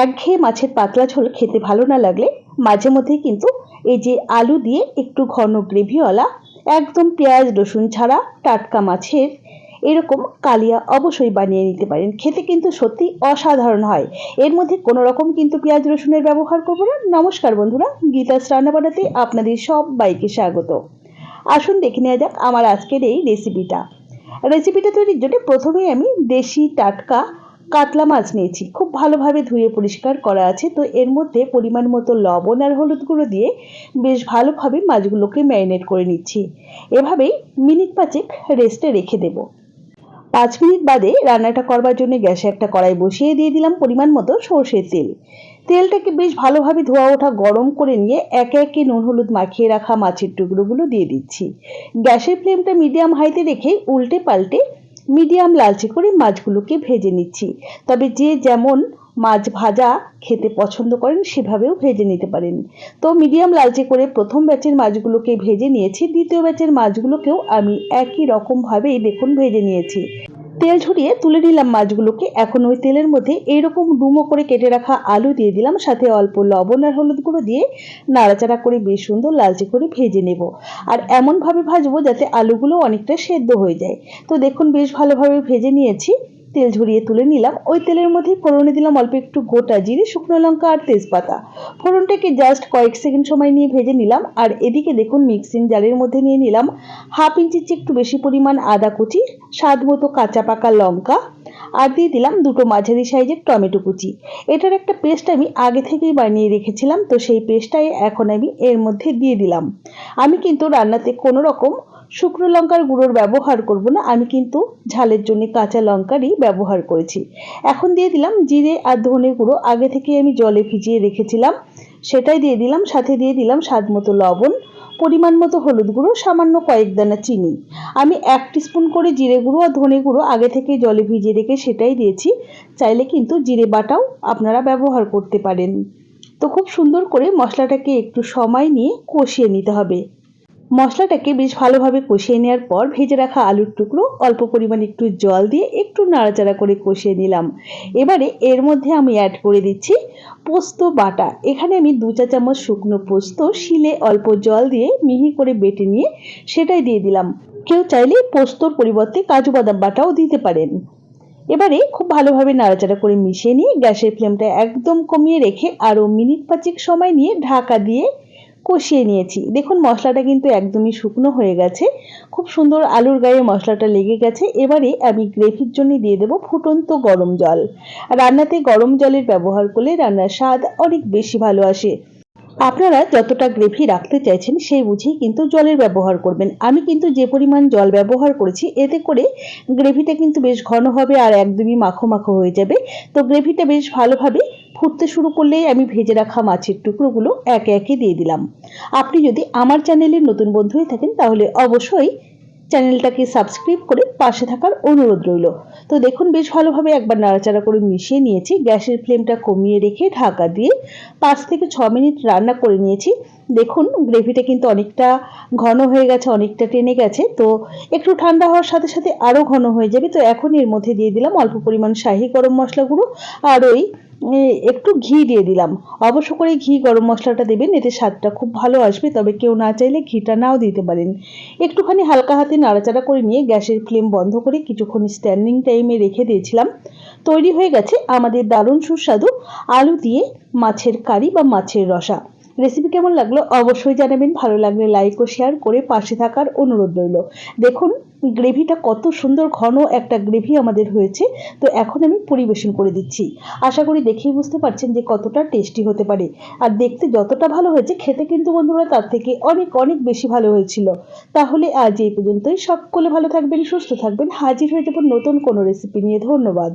একঘেয়ে মাছের পাতলা ঝোল খেতে ভালো না লাগলে মাঝে মধ্যেই কিন্তু এই যে আলু দিয়ে একটু ঘন গ্রেভিওয়ালা, একদম পেঁয়াজ, রসুন ছাড়া টাটকা মাছের এরকম কালিয়া অবশ্যই বানিয়ে নিতে পারেন। খেতে কিন্তু সত্যি অসাধারণ হয়। এর মধ্যে কোনো রকম কিন্তু পেঁয়াজ, রসুনের ব্যবহার করব না। নমস্কার বন্ধুরা, গীতাস রান্না বানাতে আপনাদের সব বাইকে স্বাগত। আসুন দেখে নেওয়া যাক আমার আজকের এই রেসিপিটা রেসিপিটা তৈরির জন্য প্রথমেই আমি দেশি টাটকা কাতলা মাছ নিয়েছি। খুব ভালোভাবে ধুয়ে পরিষ্কার করা আছে। তো এর মধ্যে পরিমাণ মতো লবণ আর হলুদ গুঁড়ো দিয়ে বেশ ভালোভাবে মাছগুলোকে ম্যারিনেট করে নিচ্ছি। এভাবেই মিনিট পাঁচেক রেস্টে রেখে দেব। পাঁচ মিনিট বাদে রান্নাটা করবার জন্য গ্যাসে একটা কড়াই বসিয়ে দিয়ে দিলাম পরিমাণ মতো সর্ষের তেল। তেলটাকে বেশ ভালোভাবে ধোয়া ওঠা গরম করে নিয়ে একে একে নুন হলুদ মাখিয়ে রাখা মাছের টুকরোগুলো দিয়ে দিচ্ছি। গ্যাসের ফ্লেমটা মিডিয়াম হাইতে রেখে উল্টে পাল্টে মিডিয়াম লালচে করে মাছগুলোকে ভেজে নিচ্ছি। তবে যে যেমন মাছ ভাজা খেতে পছন্দ করেন, সেভাবেও ভেজে নিতে পারেন। তো মিডিয়াম লালচে করে প্রথম ব্যাচের মাছগুলোকে ভেজে নিয়েছি, দ্বিতীয় ব্যাচের মাছগুলোকেও আমি একই রকমভাবেই দেখুন ভেজে নিয়েছি। তেল ঝরিয়ে তুলে নিলাম মাছগুলোকে। এখন ওই তেলের মধ্যে এইরকম ডুমো করে কেটে রাখা আলু দিয়ে দিলাম, সাথে অল্প লবণ আর হলুদ গুঁড়ো দিয়ে নাড়াচাড়া করে বেশ সুন্দর লালচে করে ভেজে নেব। আর এমনভাবে ভাজবো যাতে আলুগুলো অনেকটা সেদ্ধ হয়ে যায়। তো দেখুন, বেশ ভালোভাবে ভেজে নিয়েছি। তেল ঝরিয়ে তুলে নিলাম। ওই তেলের মধ্যে ফোড়নে দিলাম অল্প একটু গোটা জিরে, শুকনো লঙ্কা আর তেজপাতা। ফোড়নটাকে জাস্ট কয়েক সেকেন্ড সময় নিয়ে ভেজে নিলাম। আর এদিকে দেখুন মিক্সিং জালের মধ্যে নিয়ে নিলাম হাফ ইঞ্চির চেয়ে একটু বেশি পরিমাণ আদা কুচি, স্বাদ মতো কাঁচা পাকা লঙ্কা আর দিয়ে দিলাম দুটো মাঝারি সাইজের টমেটো কুচি। এটার একটা পেস্ট আমি আগে থেকেই বানিয়ে রেখেছিলাম, তো সেই পেস্টটাই এখন আমি এর মধ্যে দিয়ে দিলাম। আমি কিন্তু রান্নাতে কোনো রকম শুকনো লঙ্কার গুঁড়োর ব্যবহার করব না, আমি কিন্তু ঝালের জন্য কাঁচা লঙ্কারই ব্যবহার করেছি। এখন দিয়ে দিলাম জিরে আর ধনে গুঁড়ো। আগে থেকে আমি জলে ভিজিয়ে রেখেছিলাম, সেটাই দিয়ে দিলাম। সাথে দিয়ে দিলাম স্বাদ মতো লবণ, পরিমাণ মতো হলুদ গুঁড়ো, সামান্য কয়েক দানা চিনি। আমি এক স্পুন করে জিরে গুঁড়ো আর ধনে গুঁড়ো আগে থেকে জলে ভিজিয়ে রেখে সেটাই দিয়েছি। চাইলে কিন্তু জিরে বাটাও আপনারা ব্যবহার করতে পারেন। তো খুব সুন্দর করে মশলাটাকে একটু সময় নিয়ে কষিয়ে নিতে হবে। মশলাটাকে বেশ ভালোভাবে কষিয়ে নেওয়ার পর ভেজে রাখা আলুর টুকরো, অল্প পরিমাণ একটু জল দিয়ে একটু নাড়াচাড়া করে কষিয়ে নিলাম। এবারে এর মধ্যে আমি অ্যাড করে দিচ্ছি পোস্ত বাটা। এখানে আমি দু চা চামচ শুকনো পোস্ত, শিলে অল্প জল দিয়ে মিহি করে বেটে নিয়ে সেটাই দিয়ে দিলাম। কেউ চাইলে পোস্তর পরিবর্তে কাজু বাদাম বাটাও দিতে পারেন। এবারে খুব ভালোভাবে নাড়াচাড়া করে মিশিয়ে নিয়ে গ্যাসের ফ্লেমটা একদম কমিয়ে রেখে আরও মিনিট পাঁচেক সময় নিয়ে ঢাকা দিয়ে কষিয়ে নিয়েছি। দেখুন, মশলাটা কিন্তু একদমই শুকনো হয়ে গেছে। খুব সুন্দর আলুর গায়ে মশলাটা লেগে গেছে। এবারে আমি গ্রেভির জন্য দিয়ে দেবো ফুটন্ত গরম জল। রান্নাতে গরম জলের ব্যবহার করলে রান্নার স্বাদ অনেক বেশি ভালো আসে। আপনারা যতটা গ্রেভি রাখতে চাইছেন, সেই বুঝেই কিন্তু জলের ব্যবহার করবেন। আমি কিন্তু যে পরিমাণ জল ব্যবহার করেছি, এতে করে গ্রেভিটা কিন্তু বেশ ঘন হবে আর একদমই মাখো মাখো হয়ে যাবে। তো গ্রেভিটা বেশ ভালোভাবে ফুটতে শুরু করলেই আমি ভেজে রাখা মাছের টুকরোগুলো একে একে দিয়ে দিলাম। আপনি যদি আমার চ্যানেলের নতুন বন্ধু হয়ে থাকেন, তাহলে অবশ্যই চ্যানেলটাকে সাবস্ক্রাইব করে পাশে থাকার অনুরোধ রইল। তো দেখুন, বেশ ভালোভাবে একবার নাড়াচাড়া করে মিশিয়ে নিয়েছি। গ্যাসের ফ্লেমটা কমিয়ে রেখে ঢাকা দিয়ে পাঁচ থেকে ছ মিনিট রান্না করে নিয়েছি। দেখুন, গ্রেভিটা কিন্তু অনেকটা ঘন হয়ে গেছে, অনেকটা টেনে গেছে। তো একটু ঠান্ডা হওয়ার সাথে সাথে আরও ঘন হয়ে যাবে। তো এখন এর মধ্যে দিয়ে দিলাম অল্প পরিমাণ শাহি গরম মশলা গুঁড়ো আর ওই একটু ঘি দিয়ে দিলাম। অবশ্য করে ঘি গরম মশলাটা দেবেন, এতে স্বাদটা খুব ভালো আসবে, তবে কেউ না চাইলে ঘিটা নাও দিতে পারেন। একটুখানি হালকা হাতে নাড়াচাড়া করে নিয়ে গ্যাসের ফ্লেম বন্ধ করে কিছুক্ষণ স্ট্যান্ডিং টাইমে রেখে দিয়েছিলাম। তৈরি হয়ে গেছে আমাদের দারুণ সুস্বাদু আলু দিয়ে মাছের কারি বা মাছের রসা। রেসিপি কেমন লাগল অবশ্যই জানাবেন। ভালো লাগলে লাইক ও শেয়ার করে পাশে থাকার অনুরোধ রইল। দেখুন, গ্রেভিটা কত সুন্দর ঘন একটা গ্রেভি আমাদের হয়েছে। তো এখন আমি পরিবেশন করে দিচ্ছি। আশা করি দেখেই বুঝতে পারছেন যে কতটা টেস্টি হতে পারে। আর দেখতে যতটা ভালো হয়েছে, খেতে কিন্তু বন্ধুরা তার থেকে অনেক অনেক বেশি ভালো হয়েছিল। তাহলে আজ এই পর্যন্তই। সকলে ভালো থাকবেন, সুস্থ থাকবেন। হাজির হয়ে যাবেন নতুন কোনো রেসিপি নিয়ে। ধন্যবাদ।